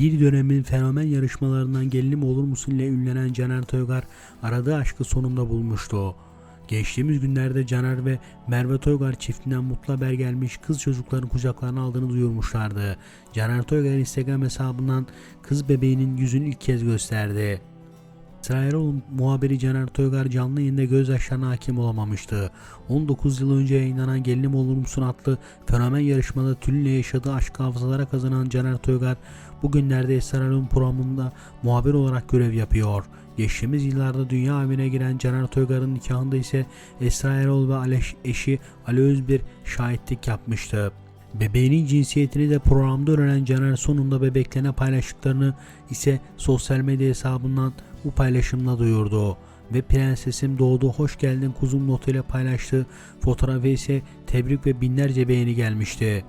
Bir dönemin fenomen yarışmalarından gelinim olur musun ile ünlenen Caner Toygar aradığı aşkı sonunda bulmuştu. Geçtiğimiz günlerde Caner ve Merve Toygar çiftinden mutlu haber gelmiş kız çocukların kucaklarına aldığını duyurmuşlardı. Caner Toygar Instagram hesabından kız bebeğinin yüzünü ilk kez gösterdi. İsrailoğlu muhabiri Caner Toygar canlı yayında gözyaşlarına hakim olamamıştı. 19 yıl önce yayınlanan Gelinim Olur Musun adlı fenomen yarışmada Tülin'le yaşadığı aşk hafızalara kazanan Caner Toygar bugünlerde İsrailoğlu programında muhabir olarak görev yapıyor. Geçtiğimiz yıllarda dünya evine giren Caner Toygar'ın nikahında ise Esra Erol ve Aleş eşi Ali Özbir şahitlik yapmıştı. Bebeğinin cinsiyetini de programda öğrenen Caner sonunda bebeklerine paylaştıklarını ise sosyal medya hesabından bu paylaşımla duyurdu. Ve prensesim doğdu hoş geldin kuzum notuyla paylaştığı fotoğrafı ise tebrik ve binlerce beğeni gelmişti.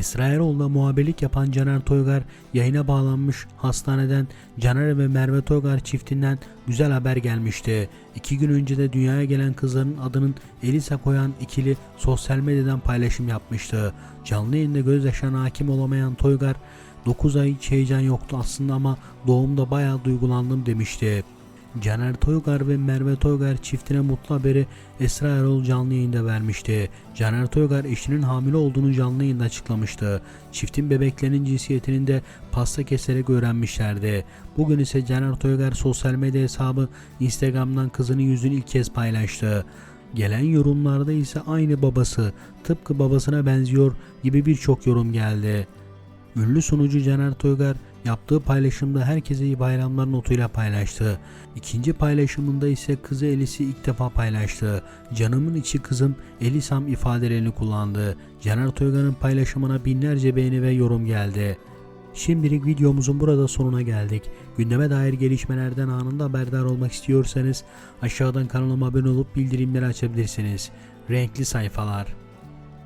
Esra Erol'la muhabirlik yapan Caner Toygar yayına bağlanmış hastaneden Caner ve Merve Toygar çiftinden güzel haber gelmişti. İki gün önce de dünyaya gelen kızların adının Elisa koyan ikili sosyal medyadan paylaşım yapmıştı. Canlı yayında gözyaşlarına hakim olamayan Toygar 9 ay hiç heyecan yoktu aslında ama doğumda bayağı duygulandım demişti. Caner Toygar ve Merve Toygar çiftine mutlu haberi Esra Erol canlı yayında vermişti. Caner Toygar eşinin hamile olduğunu canlı yayında açıklamıştı. Çiftin bebeklerinin cinsiyetini de pasta keserek öğrenmişlerdi. Bugün ise Caner Toygar sosyal medya hesabı Instagram'dan kızının yüzünü ilk kez paylaştı. Gelen yorumlarda ise aynı babası, tıpkı babasına benziyor gibi birçok yorum geldi. Ünlü sunucu Caner Toygar yaptığı paylaşımda herkese iyi bayramlar notuyla paylaştı. İkinci paylaşımında ise kızı Elis'i ilk defa paylaştı. Canımın içi kızım Elisam ifadelerini kullandı. Caner Toygar'ın paylaşımına binlerce beğeni ve yorum geldi. Şimdilik videomuzun burada sonuna geldik. Gündeme dair gelişmelerden anında haberdar olmak istiyorsanız aşağıdan kanalıma abone olup bildirimleri açabilirsiniz. Renkli sayfalar.